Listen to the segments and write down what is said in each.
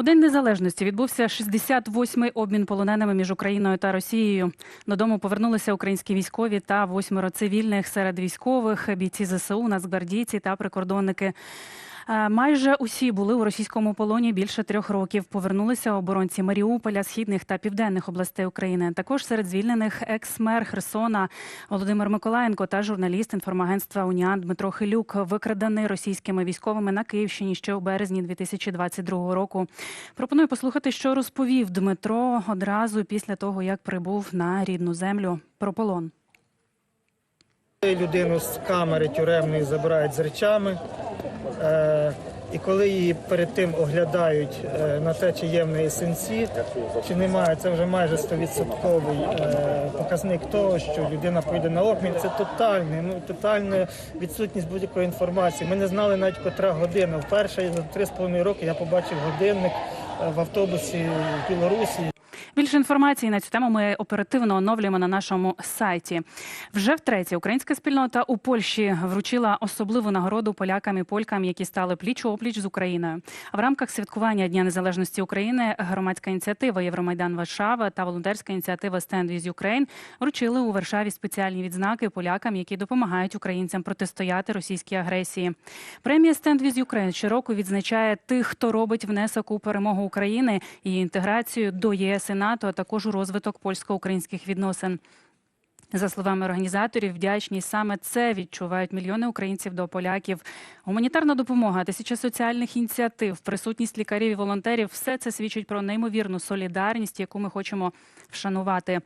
У День незалежності відбувся 68-й обмін полоненими між Україною та Росією. Додому повернулися українські військові та восьмеро цивільних серед військових, бійці ЗСУ, нацгвардійці та прикордонники. Е, Майже усі були у російському полоні більше трьох років. Повернулися оборонці Маріуполя, східних та південних областей України. Також серед звільнених екс-мер Херсона Володимир Миколаєнко та журналіст інформагентства Уніан Дмитро Хилюк, викраданий російськими військовими на Київщині ще у березні 2022 року. Пропоную послухати, що розповів Дмитро одразу після того, як прибув на рідну землю про полон. Людину з камери тюремної забирають з речами, і коли її перед тим оглядають е, на те, чи є в неї синці, чи немає, це вже майже 100% е, показник того, що людина поїде на обмін. Це тотальне, ну тотальна відсутність будь-якої інформації. Ми не знали навіть котра година. Вперше за 3,5 роки я побачив годинник е, в автобусі в Білорусі. Більше інформації на цю тему ми оперативно оновлюємо на нашому сайті. Вже втретє українська спільнота у Польщі вручила особливу нагороду полякам і полькам, які стали пліч опліч з Україною. В рамках святкування Дня Незалежності України громадська ініціатива Євромайдан Варшава та волонтерська ініціатива Stand with Ukraine вручили у Варшаві спеціальні відзнаки полякам, які допомагають українцям протистояти російській агресії. Премія Stand with Ukraine щороку відзначає тих, хто робить внесок у перемогу України і інтеграцію до ЄС і НАТО, а також у розвиток польсько-українських відносин. За словами організаторів, вдячність саме це відчувають мільйони українців до поляків. Гуманітарна допомога, тисяча соціальних ініціатив, присутність лікарів і волонтерів все це свідчить про неймовірну солідарність, яку ми хочемо вшанувати.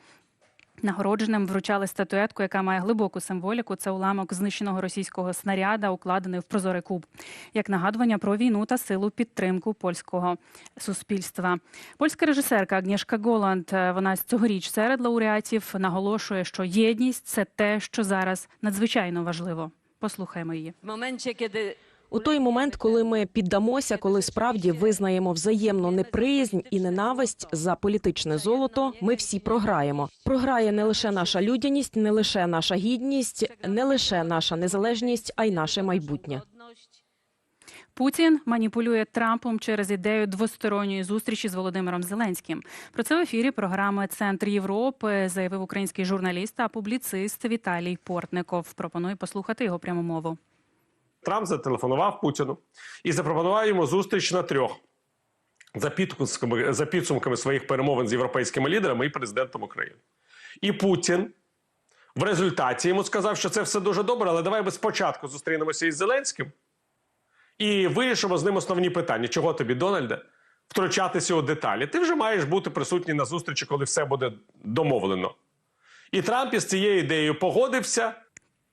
Нагородженим вручали статуетку, яка має глибоку символіку. Це уламок знищеного російського снаряда, укладений в прозорий куб, як нагадування про війну та силу підтримку польського суспільства. Польська режисерка Агнєшка Голланд, е, вона з цьогоріч серед лауреатів наголошує, що єдність це те, що зараз надзвичайно важливо. Послухаємо її. W momencie, kiedy У той момент, коли ми піддамося, коли справді визнаємо взаємну неприязнь і ненависть за політичне золото, ми всі програємо. Програє не лише наша людяність, не лише наша гідність, не лише наша незалежність, а й наше майбутнє. Путін маніпулює Трампом через ідею двосторонньої зустрічі з Володимиром Зеленським. Про це в ефірі програми Центр Європи заявив український журналіст та публіцист Віталій Портников. Пропоную послухати його пряму мову. Трамп зателефонував Путіну і запропонував йому зустріч на трьох за підсумками, за підсумками своїх перемовин з європейськими лідерами і президентом України. І Путін в результаті йому сказав, що це все дуже добре, але давай ми спочатку зустрінемося із Зеленським і вирішимо з ним основні питання. Чого тобі, Дональде, втручатися у деталі? Ти вже маєш бути присутній на зустрічі, коли все буде домовлено. І Трамп із цією ідеєю погодився.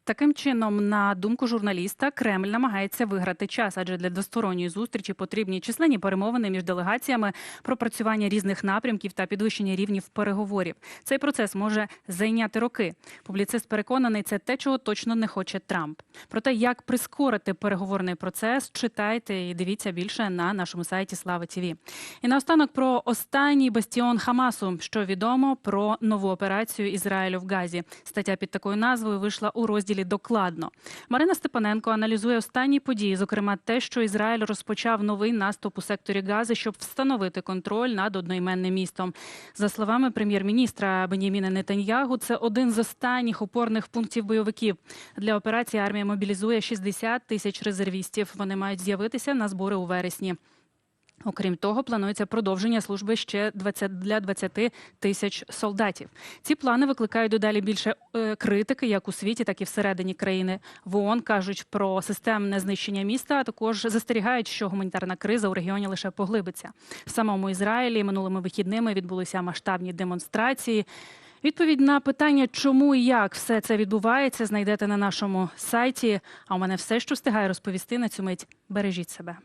Таким чином, на думку журналіста, Кремль намагається виграти час, адже для двосторонньої зустрічі потрібні численні перемовини між делегаціями, пропрацювання різних напрямків та підвищення рівнів переговорів. Цей процес може зайняти роки. Публіцист переконаний, це те, чого точно не хоче Трамп. Про те, як прискорити переговорний процес, читайте і дивіться більше на нашому сайті Слава ТІВІ. І наостанок про останній бастіон Хамасу, що відомо про нову операцію Ізраїлю в Газі. Стаття під такою назвою вийшла у розділі докладно. Марина Степаненко аналізує останні події, зокрема те, що Ізраїль розпочав новий наступ у секторі Гази, щоб встановити контроль над одноіменним містом. За словами прем'єр-міністра Беніміна Нетаньягу, це один з останніх опорних пунктів бойовиків. Для операції армія мобілізує 60 тисяч резервістів. Вони мають з'явитися на збори у вересні. Окрім того, планується продовження служби ще 20, для 20 тисяч солдатів. Ці плани викликають дедалі більше е, критики, як у світі, так і всередині країни. В ООН кажуть про системне знищення міста, а також застерігають, що гуманітарна криза у регіоні лише поглибиться. В самому Ізраїлі минулими вихідними відбулися масштабні демонстрації. Відповідь на питання, чому і як все це відбувається, знайдете на нашому сайті. А у мене все, що встигаю розповісти на цю мить. Бережіть себе.